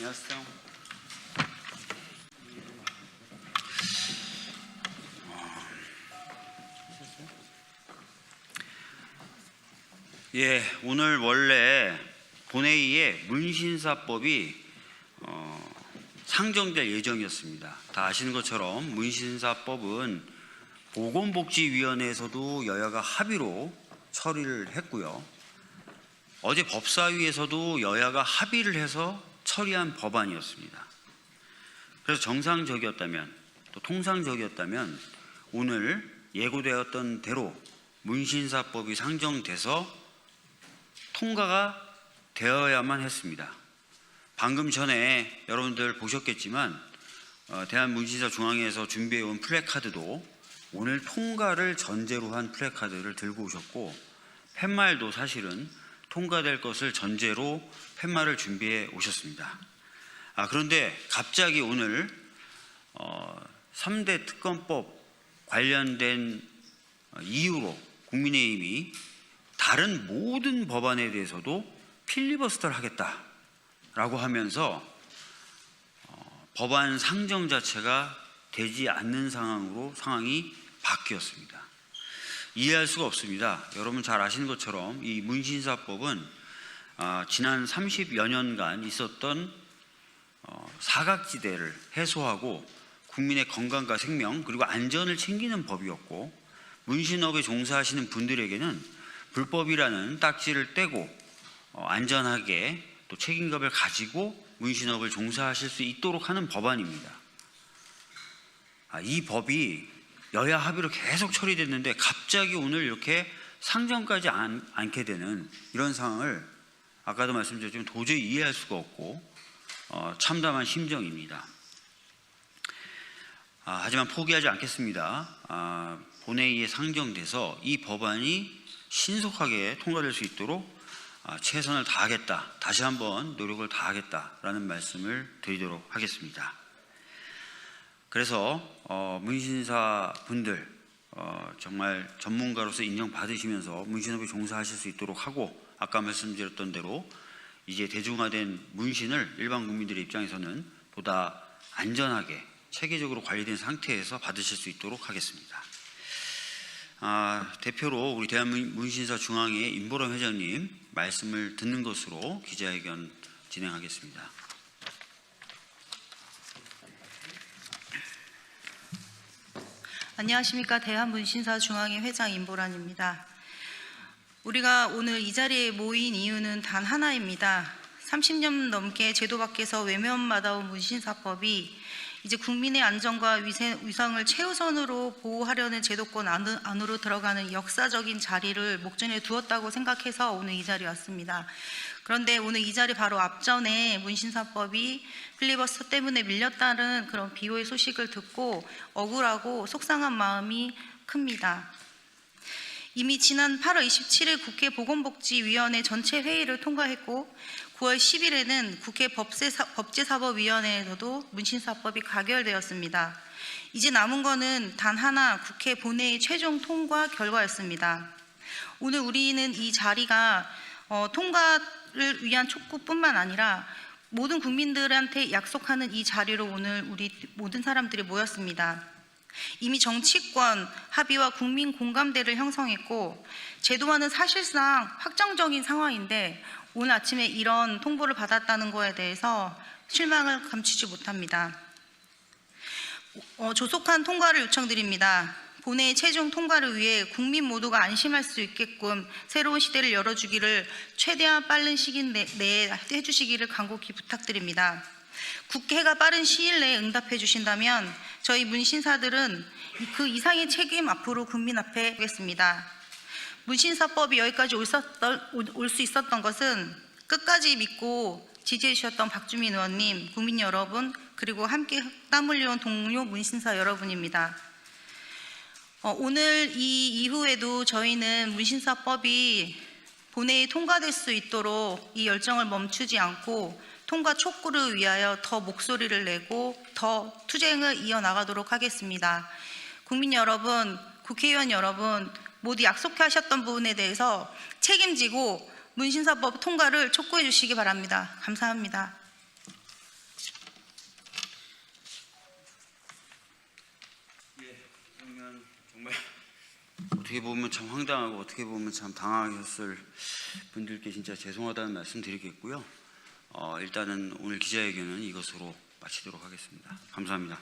안녕하세요. 예, 오늘 원래 본회의에 문신사법이 어, 상정될 예정이었습니다. 다 아시는 것처럼 문신사법은 보건복지위원회에서도 여야가 합의로 처리를 했고요. 어제 법사위에서도 여야가 합의를 해서 처리한 법안이었습니다. 그래서 정상적이었다면 또 통상적이었다면 오늘 예고되었던 대로 문신사법이 상정돼서 통과가 되어야만 했습니다. 방금 전에 여러분들 보셨겠지만 어, 대한문신사 중앙회에서 준비해온 플래카드도 오늘 통과를 전제로 한 플래카드를 들고 오셨고 팻말도 사실은 통과될 것을 전제로 팻말을 준비해 오셨습니다. 아, 그런데 갑자기 오늘 어, 3대 특검법 관련된 어, 이유로 국민의힘이 다른 모든 법안에 대해서도 필리버스터를 하겠다라고 하면서 어, 법안 상정 자체가 되지 않는 상황으로 상황이 바뀌었습니다. 이해할 수가 없습니다. 여러분 잘 아시는 것처럼 이 문신사법은 아, 지난 30여 년간 있었던 어, 사각지대를 해소하고 국민의 건강과 생명 그리고 안전을 챙기는 법이었고 문신업에 종사하시는 분들에게는 불법이라는 딱지를 떼고 어, 안전하게 또 책임감을 가지고 문신업을 종사하실 수 있도록 하는 법안입니다. 아, 이 법이 여야 합의로 계속 처리됐는데 갑자기 오늘 이렇게 상정까지 안, 않게 되는 이런 상황을 아까도 말씀드렸지만 도저히 이해할 수가 없고 어, 참담한 심정입니다. 아, 하지만 포기하지 않겠습니다. 아, 본회의에 상정돼서 이 법안이 신속하게 통과될 수 있도록 아, 최선을 다하겠다. 다시 한번 노력을 다하겠다라는 말씀을 드리도록 하겠습니다. 그래서 어, 문신사 분들 어, 정말 전문가로서 인정받으시면서 문신업에 종사하실 수 있도록 하고 아까 말씀드렸던 대로 이제 대중화된 문신을 일반 국민들의 입장에서는 보다 안전하게 체계적으로 관리된 상태에서 받으실 수 있도록 하겠습니다. 아, 대표로 우리 대한문신사 중앙회 임보람 회장님 말씀을 듣는 것으로 기자회견 진행하겠습니다. 안녕하십니까 대한문신사 중앙회 회장 임보란입니다. 우리가 오늘 이 자리에 모인 이유는 단 하나입니다. 30년 넘게 제도 밖에서 외면받아온 문신사법이 이제 국민의 안전과 위상을 최우선으로 보호하려는 제도권 안- 안으로 들어가는 역사적인 자리를 목전에 두었다고 생각해서 오늘 이 자리에 왔습니다. 그런데 오늘 이 자리 바로 앞전에 문신사법이 필리버스터 때문에 밀렸다는 그런 비호의 소식을 듣고 억울하고 속상한 마음이 큽니다. 이미 지난 8월 27일 국회 보건복지위원회 전체 회의를 통과했고 9월 10일에는 국회 법제사, 법제사법위원회에서도 문신사법이 가결되었습니다. 이제 남은 거는 단 하나 국회 본회의 최종 통과 결과였습니다. 오늘 우리는 이 자리가 어, 통과를 위한 촉구뿐만 아니라 모든 국민들한테 약속하는 이 자리로 오늘 우리 모든 사람들이 모였습니다. 이미 정치권 합의와 국민 공감대를 형성했고 제도화는 사실상 확정적인 상황인데 오늘 아침에 이런 통보를 받았다는 거에 대해서 실망을 감추지 못합니다. 어, 조속한 통과를 요청드립니다. 본회의 최종 통과를 위해 국민 모두가 안심할 수 있게끔 새로운 시대를 열어주기를 최대한 빠른 시기 내- 내에 해주시기를 간곡히 부탁드립니다. 국회가 빠른 시일 내에 응답해 주신다면 저희 문신사들은 그 이상의 책임 앞으로 국민 앞에 하겠습니다. 문신사법이 여기까지 올 수 있었던 것은 끝까지 믿고 지지해 주셨던 박주민 의원님, 국민 여러분, 그리고 함께 땀 흘려온 동료 문신사 여러분입니다. 어, 오늘 이 이후에도 저희는 문신사법이 본회의 통과될 수 있도록 이 열정을 멈추지 않고 통과 촉구를 위하여 더 목소리를 내고 더 투쟁을 이어나가도록 하겠습니다. 국민 여러분, 국회의원 여러분 모두 약속하셨던 부분에 대해서 책임지고 문신사법 통과를 촉구해 주시기 바랍니다. 감사합니다. 예, 어떻게 보면 참 황당하고 어떻게 보면 참 당황하셨을 분들께 진짜 죄송하다는 말씀 드리겠고요. 어, 일단은 오늘 기자회견은 이것으로 마치도록 하겠습니다. 감사합니다.